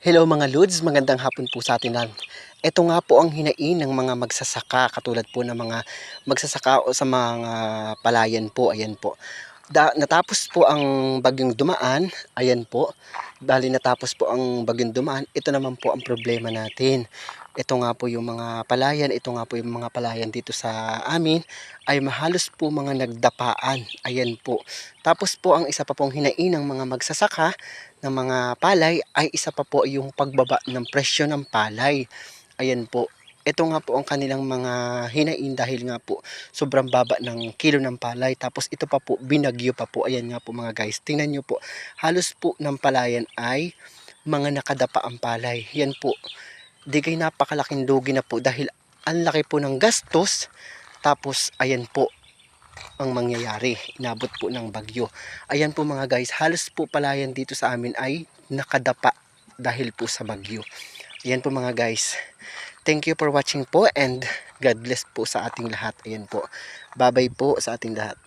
Hello mga Lods, magandang hapon po sa atin lahat. Ito nga po ang hinain ng mga magsasaka, katulad po ng mga magsasaka o sa mga palayan po, ayan po. Da, natapos po ang bagyong dumaan, ayan po. Dali natapos po ang bagyong dumaan, ito naman po ang problema natin. Ito nga po yung mga palayan, ito nga po yung mga palayan dito sa amin, ay mahalos po mga nagdapaan, ayan po. Tapos po ang isa pa pong hinain ng mga magsasaka, ng mga palay ay isa pa po yung pagbaba ng presyo ng palay. Ayan po. Ito nga po ang kanilang mga hinain dahil nga po sobrang baba ng kilo ng palay. Tapos ito pa po, binagyo pa po. Ayan nga po mga guys. Tingnan nyo po. Halos po ng palayan ay mga nakadapa ang palay. Yan po. Di kay napakalaking lugi na po dahil ang laki po ng gastos. Tapos ayan po ang mangyayari. Inabot po ng bagyo. Ayan po mga guys, halos po palayan dito sa amin ay nakadapa dahil po sa bagyo. Ayan po mga guys. Thank you for watching po and God bless po sa ating lahat. Ayan po. Bye-bye po sa ating lahat.